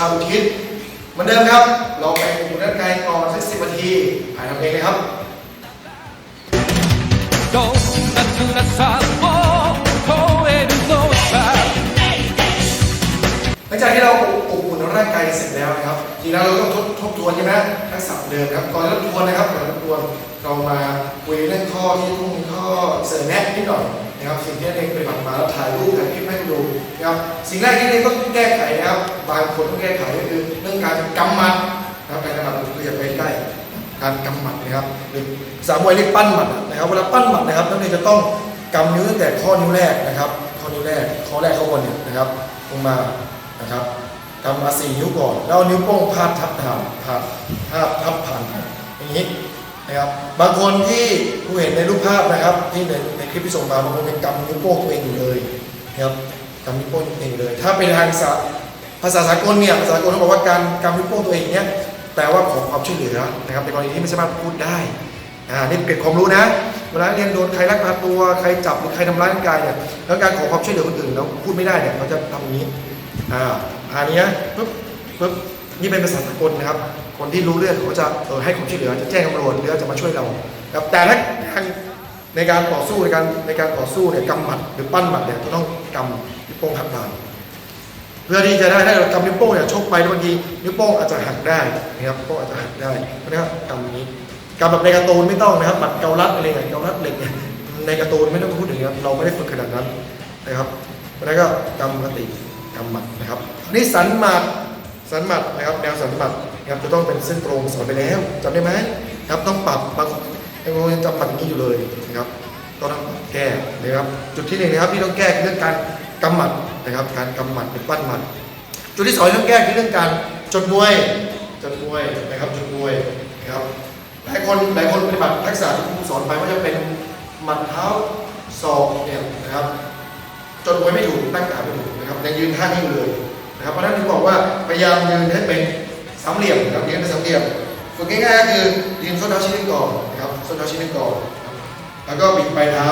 ชาวทิศเหมือนเดิมครับ เราไปอยู่ด้านไกลก่อนสักสิบนาทีหายทำเองเลยครับหลังจากที่เราอบอุ่นร่างกายเสร็จแล้วนะครับ ทีนี้เราต้องทบทบทวนใช่ไหมทักษะเดิมครับ ก่อนทบทวนนะครับก่อนทบทวนเรามาคุยเรื่องข้อที่ต้องมีข้อเสนอแนะนิดหน่อย นะครับสิ่งที่เด็กปฏิบัติมาแล้วถ่ายรูปถ่ายคลิปให้ดูนะครับสิ่งแรกที่เด็กต้องแก้ไขนะครับบางคนต้องแก้ไขก็คือเรื่องการกำมัดนะครับการกำมัดคืออย่าไปใกล้การกำหมัดนะครับหรือสามวัยเรียกปั้นหมัดนะครับเวลาปั้นหมัดนะครับนักเรียนจะต้องกำนิ้วตั้งแต่ข้อนิ้วแรกนะครับข้อนิ้วแรกข้อแรกข้อบนเนี่ยนะครับลงมานะครับกำมาสี่นิ้วก่อนแล้วนิ้วโป้งพาดทับฐานพาดพาดทับผ่านอย่างนี้ นะครับบางคนที่ผู้เห็นในรูปภาพนะครับ ที่ในในคลิปที่ส่งมาบางคนเป็นกำนิ้วโป้งตัวเองอยู่เลยนะครับกำนิ้วโป้งตัวเองเลย ถ้าเป็นทางภาษาภาษาสากลเนี่ยภาษาสากลเขาบอกว่าการกำนิ้วโป้งตัวเองเนี่ยแปลว่าขอความช่วยเหลือนะครับในกรณีที่ไม่สามารถพูดได้อ่านี่เก็บความรู้นะเวลาเรียนโดนใครลักพาตัวใครจับหรือใครทำร้ายร่างกายเนี่ยแล้วการขอความช่วยเหลือคนอื่นแล้วพูดไม่ได้เนี่ยเขาจะทำอย่างนี้อ่าอันนี้ปุ๊บปุ๊บ นี่เป็นภาษาสากลนะครับ คนที่รู้เรื่องเขาจะเออให้ความช่วยเหลือจะแจ้งตำรวจหรือจะมาช่วยเราครับแต่ถ้าทางในการต่อสู้ในการในการต่อสู้เนี่ยกำหมัดหรือปั้นหมัดเนี่ยจะต้องกำนิ้วโป้งทับดานเพื่อที่จะได้ถ้าเรากำนิ้วโป้งเนี่ยชกไปบางทีนิ้วโป้งอาจจะหักได้นะครับนิ้วโป้งอาจจะหักได้เพราะฉะนั้นกำนี้กำแบบในการ์ตูนไม่ต้องนะครับหมัดเกาลัดอะไรเงี้ยเกาลัดเหล็กเนี่ยในการ์ตูนไม่ต้องพูดถึงครับเราไม่ได้ฝึกขนาดนั้นนะครับเพราะฉะนั้นก็กำปกติกำหมัดนะครับนนี่สันหมัด สันหมัดนะครับแนวสันหมัดนะครับจะต้องเป็นเส้นตรงสอนไปแล้วจำได้ไหมครับต้องปรับบางบางคนยังจำหมัดอย่างนี้อยู่เลยนะครับก็ต้องแก้นะครับจุดที่หนึ่งนะครับที่ต้องแก้คือเรื่องการกำหมัดนะครับ การกำหมัดเป็นปั้นหมัด จุดที่สองที่ต้องแก้คือเรื่องการจดมวยจดมวยนะครับจดมวยนะครับหลายคนหลายคนปฏิบัติทักษะที่ครูสอนไปว่าจะเป็นหมัดเท้าศอกเนี่ยนะครับจนมวยไม่ถูกตั้งขาไม่ถูกนะครับยังยืนท่านี้เลย นะครับเพราะฉะนั้นถึงบอกว่าพยายามยืนให้เป็นสามเหลี่ยมนะครับยืนเป็นสามเหลี่ยมฝึกง่ายๆก็คือยืนส้นเท้าชี้นิ้วก่อนนะครับส้นเท้าชี้นิ้วก่อนแล้วก็บิดปลายเท้า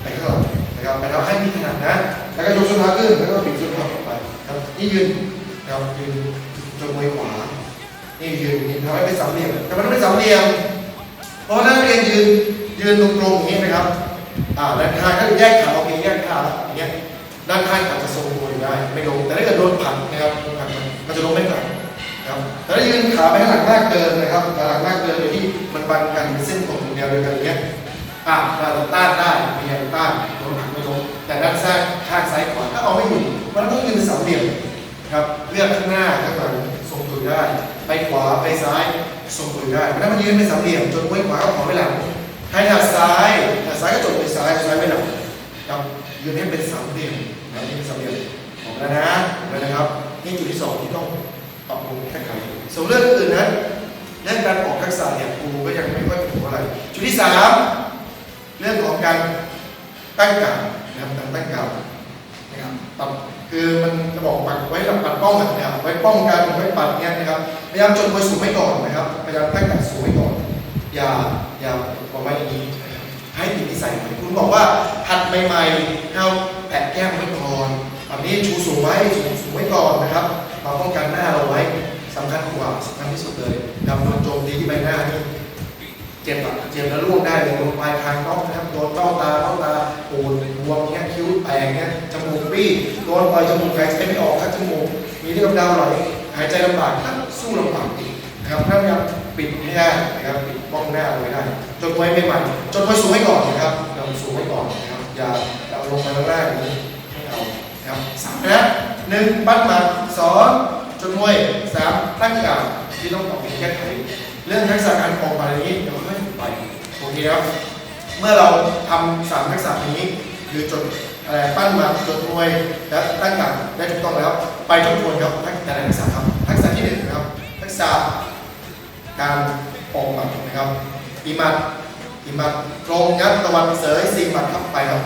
ไปข้างหลังนะครับปลายเท้าให้มีขนาดนะ แล้วก็ยกส้นเท้าขึ้นแล้วก็บิดส้นเท้าออกไปครับนี่ยืนนะครับยืนจมวยขวานี่ยืนนี่ทำให้เป็นสามเหลี่ยมแต่มันต้องเป็นสามเหลี่ยมเพราะนักเรียนยืนยืนตรงๆอย่างนี้นะครับอ่าด้านข้างถ้าแยกขาโอเคแยกขาอย่างเงี้ย ด้านข้างอาจจะทรงตัวอยู่ได้ ไม่ลง แต่ถ้าเกิดโดนผลักนะครับโดนผลักมันจะลงไม่กลับนะครับแต่ถ้ายืนขาไปข้างหลังมากเกินนะครับขาหลังมากเกินโดยที่มันบังกันเป็นเส้นตรงแนวเดียวกันอย่างเงี้ยอ่าเราต้านได้พยายามต้านโดนผลักไม่ลง แต่ด้านซ้ายข้างซ้ายขวาถ้าเอาไม่อยู่มันต้องยืนเป็นสามเหลี่ยมครับเลือกข้างหน้าข้างหลังทรงตัวได้ ไปขวาไปซ้ายทรงตัวได้เพราะฉะนั้นมันยืนเป็นสามเหลี่ยมจนไว้ขวาก็ขอไปหลังใครถนัดซ้ายถนัดซ้ายก็จบไปซ้ายซ้ายไปหลังครับยืนให้เป็นสามเหลี่ยม ออกแล้วนะนะครับนี่จุดที่สองที่ต้องปรับปรุงแก้ไขส่วนเรื่องอื่นนั้นเรื่องการออกทักษะเนี่ยครูก็ยังไม่ค่อยถูกอะไรจุดที่สามเรื่องของการตั้งการนะครับการตั้งการนะครับปรับคือมันจะบอกปัดไว้ลำปัดป้องกันนะครับไว้ป้องกันไว้ปัดเนี่ยนะครับพยายามจนมวยสูงไว้ก่อนนะครับพยายามตั้งการสูงไว้ก่อนอย่าอย่าบอกว่าอย่างนี้ให้ติดนิสัยคุณบอกว่าหัดใหม่ๆเอาแปะแก้มไว้ก่อน นี้ชูสูงไว้สูงสูงไว้ก่อนนะครับเราป้องกันหน้าเราไว้สำคัญกว่าสำคัญที่สุดเลยนำโดนโจมตีที่ใบหน้านี่เจ็บอะเจ็บแล้วร่วงได้เลยโดนปลายคางต้องนะครับโดนเต้าตาเต้าตาปูดบวมเงี้ยคิ้วแตกเงี้ยจมูกปี้โดนปล่อยจมูกหายใจไม่ออกครับจมูกมีเลือดกำเดาวไหลหายใจลำบากถ้าสู้ลำบากอีกนะครับถ้าพยายามปิดให้ได้นะครับปิดบ้องหน้าเอาไว้ได้จนไว้ไม่มันจนไว้สูงไว้ก่อนนะครับเราสูงไว้ก่อนนะครับอย่าเราลงมาข้างล่างนี้ นะครับสามนะหนึ่งปั้นมัดสองจนมวยสามตั้งการที่ต้องปรับปแก้ไขเรื่องทักษะการออกมาอย่างนี้เดี๋ยวค่อยไปโอเคครับเมื่อเราทำสามทักษะนี้คือจนอะไรปั้นมัดจนมวยและตั้งการได้ถูกต้องแล้ว ไปทบทวนครับทักแต่ละทักษะครับทักษะที่หนึ่งนะครับทักษะการออกหมัดนะครับอีมัดอีมัดตรงยัดตะวันเสยสี่หมัดครับไปครับ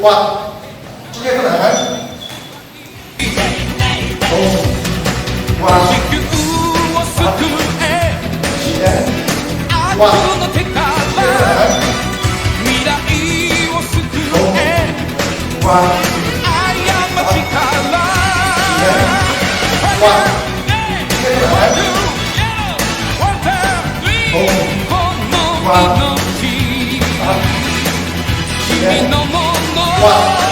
와 쪼개서 나간 와 와, 와. 君の Wow.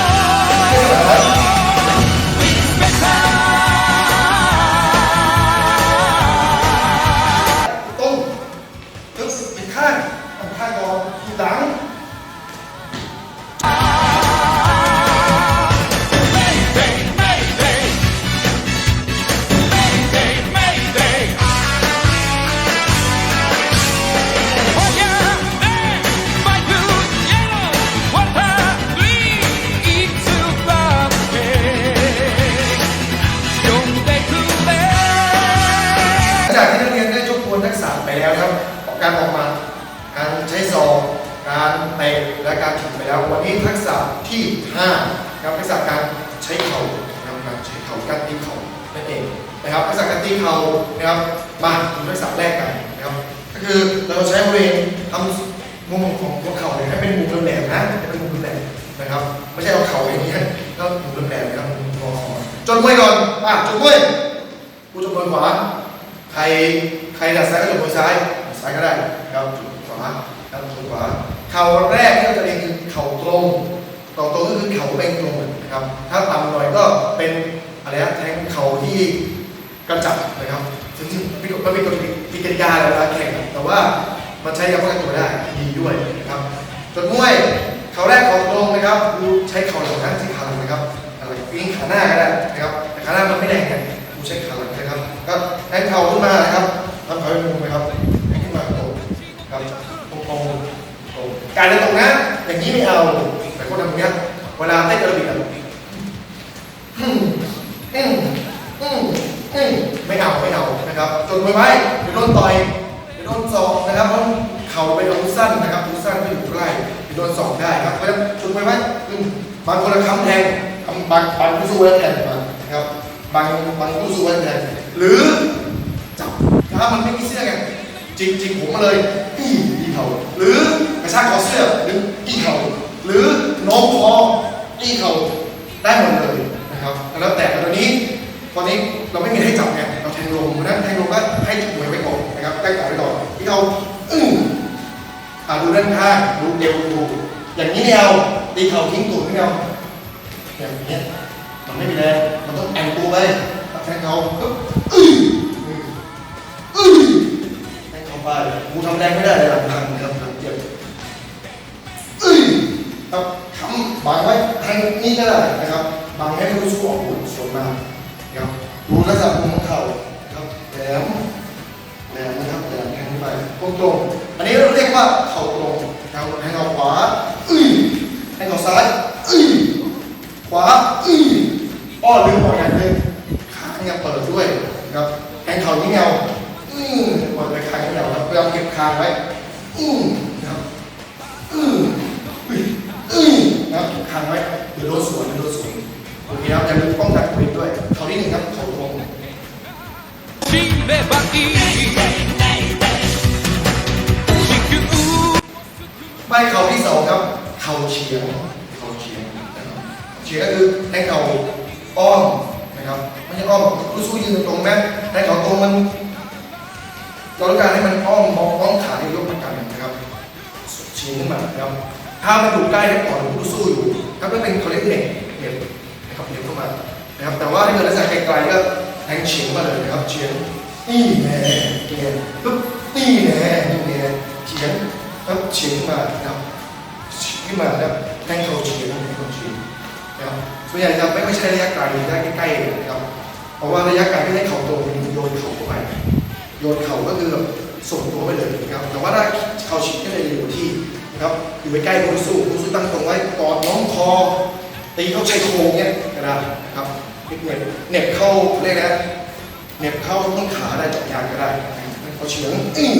คือเราใช้บริเวณทำมุมของหัวเข่าเนี่ยให้เป็นมุมแหลมๆนะให้เป็นมุมแหลมนะครับ ไม่ใช่เอาเข่าอย่างนี้ก็มุมแหลมๆนะครับมุมงอจนมวยก่อนอะจนมวยผู้จำนวนขวาใครใครดัดซ้ายก็จบมือซ้ายซ้ายก็ได้ครับขวาครับจุดขวาเข่าแรกที่เราจะเรียนคือเข่าตรงตรงตรงก็คือเข่าเบ่งตรงนะครับ ถ้าต่ำหน่อยก็เป็นอะไรนะแทงเข่าที่กระจับนะครับซึ่งมันเป็นกฎกิจกาเวลาแข่ง แต่ว่ามันใช้กับป้องกันตัวได้ดีด้วยนะครับจนมวยเข่าแรกข่าตรงนะครับดูใช้เข่าหลังนะใช้ขาหลังนะครับอะไรวิ่งขาหน้าก็ได้นะครับแต่ขาหน้ามันไม่แรงไงดูใช้ขาหลังนะครับก็แทงเข่าขึ้นมานะครับทำเข่าให้มุมนะครับแทงขึ้นมาตรงครับตรงตรงตรงการเดินตรงนะอย่างนี้ไม่เอาแต่คนทำอย่างเงี้ยเวลาเต้นกระบี่อะอืมอืมอืมอืมไม่เอาไม่เอานะครับจนไว้ไว้เดี๋ยวโดนต่อย เดี๋ยวโดนศอกนะครับเพราะเข่าเป็นอาวุธสั้นนะครับอาวุธสั้นก็อยู่ใกล้โดนศอกได้ครับเพราะฉะนั้นจนไว้ไว้อืมบางคนละคำแทงบางบางผู้สู้แล้วแทงมานะครับบางบางผู้สู้ไว้แทนหรือจับถ้ามันไม่มีเสื้อไงจริงจริงผมมาเลยอีอีเขาหรือกระชากคอเสื้อหรืออีเขาหรือโน้มคออีเขาได้หมดเลยนะครับแล้วแต่ตอนนี้ตอนนี้เราไม่มีให้จับไง แทงลงเพราะแทงลงก็ให้จุดหมวยไว้ก่อนนะครับแก้ไขไว้ก่อนที่เขาอื้ออ่าดูด้านข้างดูเอวดูอย่างนี้ไม่เอาตีเข่าทิ้งตูดไม่เอาอย่างนี้มันไม่มีแรงมันต้องแอนตัวไปแทงเขาปึ๊บอื้ออื้อแทงเขาไปกูทำแรงไม่ได้เลยหลังทางครับเจ็บอื้อครับคำบังไว้แทงนี่ก็ได้นะครับบังให้ผู้สู้ออกอาวุธสวนมานะครับดูลักษณะขอ ตรงตรง อันนี้เราเรียกว่าเข่าตรงนะครับแทงเข่าขวาอื้อแทงเข่าซ้ายอื้อขวาอื้ออ้อลืมบอกอย่างนึงขาเนี่ยเปิดด้วยนะครับแทงเข่านี่เงาอื้อเปิดไปคางที่เงาครับพยายามเก็บคางไว้อื้อ เหน็บเข้ามานะครับแต่ว่าถ้าเกิดลักษณะไกลๆก็แทงเฉียงมาเลยนะครับเฉียงนี่แน่เงี้ยปึ๊บนี่แน่นี่แน่เฉียงแล้วเฉียงมานะครับเฉียงขึ้นมาแล้วแทงเข่าเฉียงแทงเขาเฉียงนะครับส่วนใหญ่จะไม่ค่ใช้ระยะไกลระยะใกล้ๆนะครับเพราะว่าระยะไกลไม่ได้เข่าตรงโยนเข่าเข้าไปโยนเข่าก็คือแบบส่งตัวไปเลยนะครับแต่ว่าถ้าเข่าฉีกก็จะอยู่ที่นะครับอยู่ไปใกล้คู่สู้คู่สู้ตั้งตรงไว้กอดน้องคอ ตีเข้าชายโครงเนี่ยก็ได้นะครับเหน็บเหน็บเข้าเรียกนะเหน็บเข้าต้นขาได้จับยางก็ได้เขาเฉียงอื้อ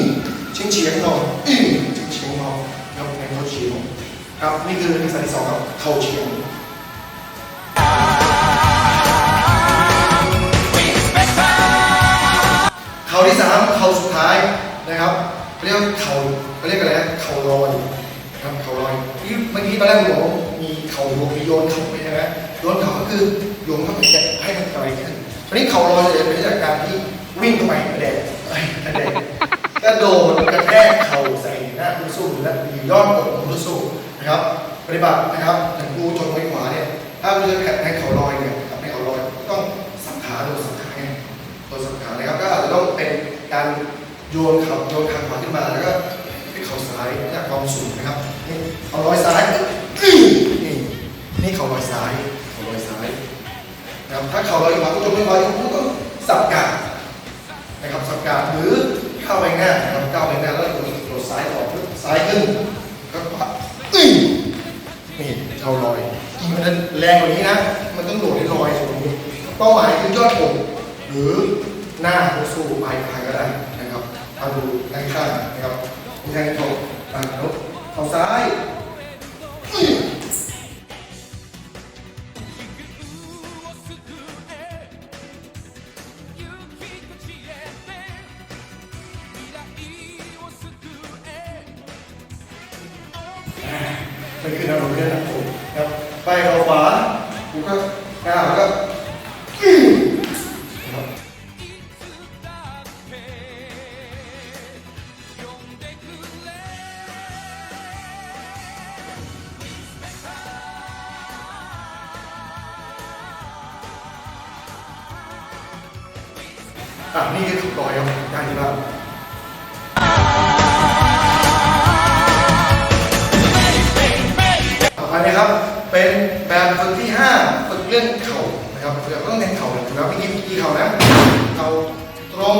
เฉียงเฉียงหน่อยอื้อเฉียงเฉียงนอยครับในเขาเฉียงครับนี่คือนิสัยที่สองครับเข่าเฉียงเข่าที่สามเข่าสุดท้ายนะครับเรียกเข่าเขาเรียกอะไรนะเข่าลอยนะครับเข่าลอยที่เมื่อกี้ตอนแรกผม มีเข่าโยนมีโยนเข่าไปใช่ไหมโยนเข่าก็คือโยนเข้าไปให้มันไกลขึ้นตอนนี้เข่าลอยจะเป็นจากการที่วิ่งเข้าไปกระแดกเอ้ยกระแดกกระโดดกระแทกเข่าใส่หน้าผู้สู้และมียอดอกของผู้สู้นะครับ ปฏิบัตินะครับอย่างครูชนไว้ขวาเนี่ยถ้าเราจะแข่งในเข่าลอยเนี่ยกับในเข่าลอยต้องสับขาโดยสับขาไงตัวสังขารนะครับก็อาจจะต้องเป็นการโยนเข่าโยนขาขวาขึ้นมาแล้วก็ให้เข่าซ้ายจากความสูงนะครับเข่าลอยซ้าย นี่เข่าลอยซ้ายเข่าลอยซ้ายนะครับถ้าเข่าลอยขวาก็จะไม่ลอยก็ต้องสับกาดนะครับสับกาดหรือก้าไปหน้านะครับก้าไปหน้าแล้วโดดโดดซ้ายออกซ้ายขึ้นก็ขวาอื้อนี่เข่าลอยจริงมันจะแรงกว่านี้นะ มันต้องโดดให้ลอยตรงนี้เป้าหมายคือยอดอกหรือหน้าผู้สู้ปลายคางก็ได้นะครับเอาดูด้านข้างนะครับมีทงเขาตามรถเขาซ้าย อะนี่คือถูกต่อยครับได้ที่บ้าต่อไปนะครับเป็นแบบฝึกที่5ฝึกเรื่องเข่านะครับเราก็ต้องเน้นเข่าถูกแล้วเมื่กี้กี่เข่านะเข่าตรง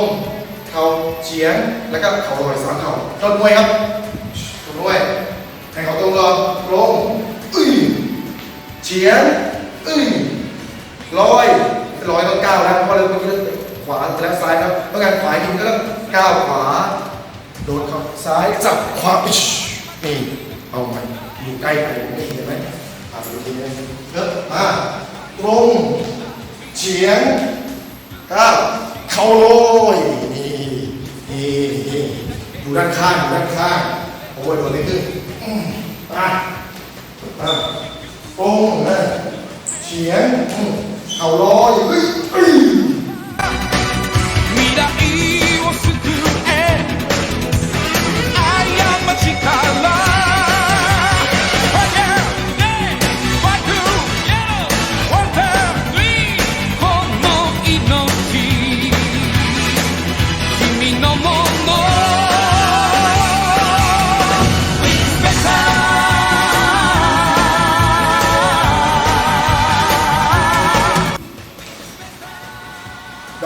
เข่าเฉียงแล้วก็เข่าลอยสามเข่าต้นมวยครับต้นมวยแข่งเข่าตรงรอนตรงอื้อเฉียงอื้อร้อยร้อยต้องก้าวแล้วเพราะเราเมื่อกี้ ขวาแล้วซ้ายครับต้องการขวาทีก็ต้องก้าวขวา โดดเข้าซ้ายจับขวาอิชนี่เอามันอยู่ใกล้ไปไม่เห็นไหมอ่าดูทีนึงเออมาตรงเฉียงก้าวเข่าโรยนี่นี่นี่ดูด้านข้างดูด้านข้างโอ้ยโดดนิดนึงอืมมามาตรงนะเฉียงอืมเอาลอยเฮ้ย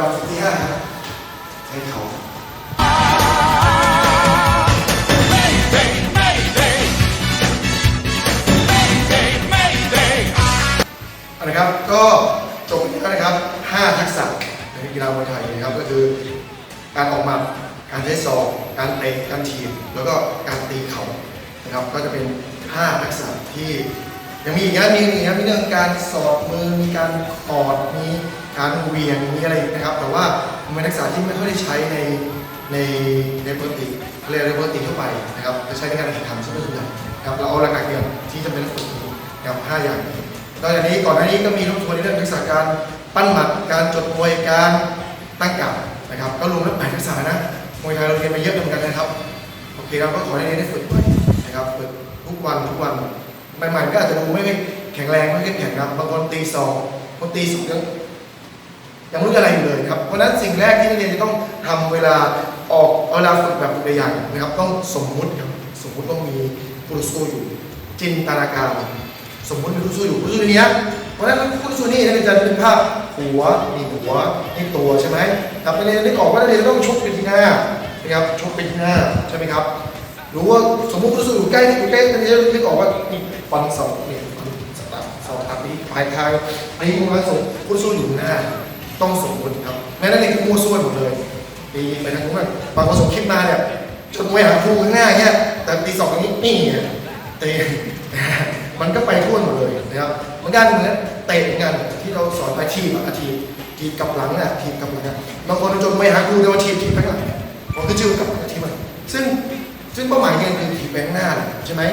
กสุดที่ห้าใช้เขา Mayday! Mayday! Mayday! Mayday! เอาละครับก็จบไปแล้วนะครับห้าทักษะในกีฬามวยไทยนะครับก็คือการออกหมัดการใช้ศอกการเตะการถีบแล้วก็การตีเข่านะครับก็จะเป็นห้าทักษะที่ยังมีอีกนะมีอีกนะมีเรื่องการสอดมือมีการกอดมี การเวียงมีอะไรอีกนะครับ แต่ว่ามันเป็นทักษะที่ไม่ค่อยได้ใช้ในในในปกติเรียกในปกติทั่วไปนะครับจะใช้ในการแข่งขันซะเป็นส่วนใหญ่ครับเราเอาหลักการเดียวที่จะเป็นฝึกนะครับห้าอย่างนอกจากนี้ก่อนหน้านี้ก็มีทบทวนในเรื่องทักษะการปั้นหมัดการจดมวยการตั้งการดนะครับก็รวมแล้วแปดทักษะนะมวยไทยเราเรียนมาเยอะเหมือนกันนะครับโอเคเราก็ขอให้ได้ฝึกไว้นะครับฝึกทุกวันทุกวันใหม่ๆก็อาจจะดูไม่แข็งแรงไม่เข้มแข็งครับบางคนตีสองคนตีสองยัง ยังไม่รู้อะไรอยู่เลยครับเพราะฉะนั้นสิ่งแรกที่นักเรียนจะต้องทำเวลาออกเวลาฝึกแบบตัวอย่างนะครับ ต้องสมมุติครับสมมุติต้องมีผู้สู้อยู่ จินตนาการสมมติมีผู้สู้อยู่ผู้สู้ในนี้ยเพราะฉะนั้นผู้สู้นี่นักเรียนจะเป็นภาพหัวนี่หัวนี่ตัวใช่ไหมครับนักเรียนนึกออกว่านักเรียนต้องชกไปที่หน้านะครับชกไปที่หน้าใช่ไหมครับหรู้ว่าสมมติผู้สู้อยู่ใกล้อยู่ใกล้นักเรียนนึกออกว่านี่ฟันสองนี่ฟันสตับสองตับนี้ปลายคางอันนี้มันสมผู้สู้อยู่หน้า ต้องสมมติครับแม้นักเรียนคือมั่วซั่วหมดเลยตีไปทางนู้นบางคนส่งคลิปมาเนี่ยจนมวยหาครูข้างหน้าเนี่ยแต่ตีสองนี้นี่เตะมันก็ไปทั่วหมดเลยนะครับเหมันกันเหมือนเตะเหมือนกันที่เราสอนอาชีพอะอาชีพทีกับหลังน่ะทีกับหลังอะบางคนจนมวยหาครูเดียวทีทีข้างหลังมันก็ชื่อกับหลังทีบมันซึ่งซึ่งเป้าหมายเนี่ยคือทีบไปข้างหน้าใช่ไหม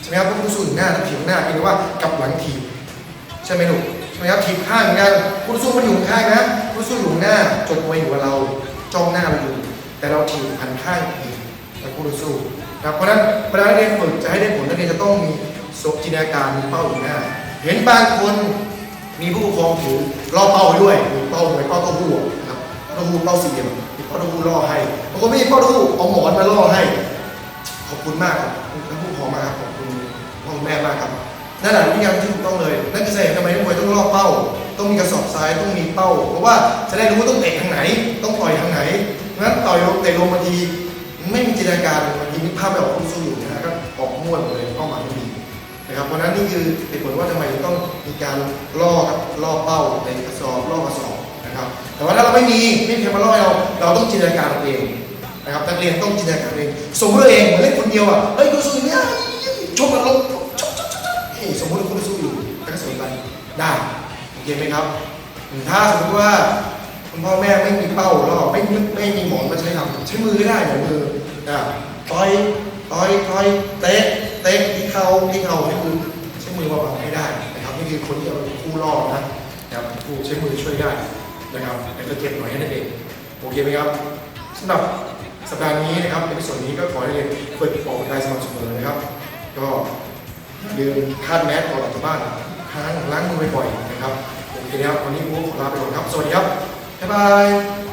ใช่ไหมครับพวกผู้สู้อยู่หน้าแล้วทีบหน้าเป็นว่ากับหลังทีใช่ไหมลูก ช่ไหมครับทีมข้างเหมือนกันผู้สู้มันอยู่ข้างนะผู้สู้อยู่หน้าจดมวยอยู่กับเราจ้องหน้าเราอยู่ แต่เราทีมพันข้างอีกแต่ผู้สู้นะเพราะนั้นเวลาเรียนฝึกจะให้ได้ผลนักเรียนจะต้องมีสบจินตนาการมีเป้าอยู่หน้า เห็นบางคนมีผู้ปกครองถือล่อเป้าด้วยมีเป้าหมือนเป้าเต้าหู้นะครับเต้าหู้เป้าสี่เหลี่ยมมีเป้าตะหูล่อให้บางคนไม่มีเป้าตะหูเอาหมอนมาล่อให้ ขอบคุณมากครับท่านผู้ปกครองมากครับขอบคุณพ่อแม่มากครับ นั่นแหละวิธีการที่ถูกต้องเลยนั่นคือสาเหตุทำไมมวยต้องรอบเป้า ต้องมีกระสอบทรายต้องมีเป้า เพราะว่าจะได้รู้ว่าต้องเตะทางไหน ต้องต่อยทางไหนนั้นต่อยลงเตะลงบางทีไม่มีจินตนาการบางทีนึกภาพไม่ออกคู่สู้อยู่นะก็ออกม้วนหมดเลยเป้าหมายไม่มีนะครับเพราะนั้นนี่คือเหตุผลว่าทำไมต้องมีการล่อครับล่อเป้าในกระสอบล่อกระสอบนะครับ แต่ว่าถ้าเราไม่มีไม่มีใครมาล่อเราเราต้องจินตนาการเองนะครับนักเรียนต้องจินตนาการเองสมมติเองเหมือนเล่นคนเดียวอะเฮ้ยกูสู้อย่างเนี้ยชกกันลง โอเคไหมครับ ถ้าสมมติว่าคุณพ่อแม่ไม่มีเป้าแล้วไม่ไม่ไม่มีหมอนมาใช้ทำใช้มือก็ได้หมือนมือนะต่อยต่อยต่อยเตะเตะที่เข่าที่เข่าใช้มือใช้มือมาบังให้ได้นะครับนี่คือคนที่เอาคู่รอดนะนะครับคู่ใช้มือช่วยได้นะครับแต่ก็เจ็บหน่อยให้นั่นเองโอเคไหมครับสำหรับสัปดาห์นี้นะครับในส่วนนี้ก็ขอให้เรียนฝึกออกกำลังกายสม่ำเสมอนะครับ ก็ลืมคาดแมสก่อนออกจากบ้านล้างล้างมือบ่อยๆนะครับ โอเคนะครับวันนี้ผมขอลาไปก่อนครับ สวัสดีครับ บ๊ายบาย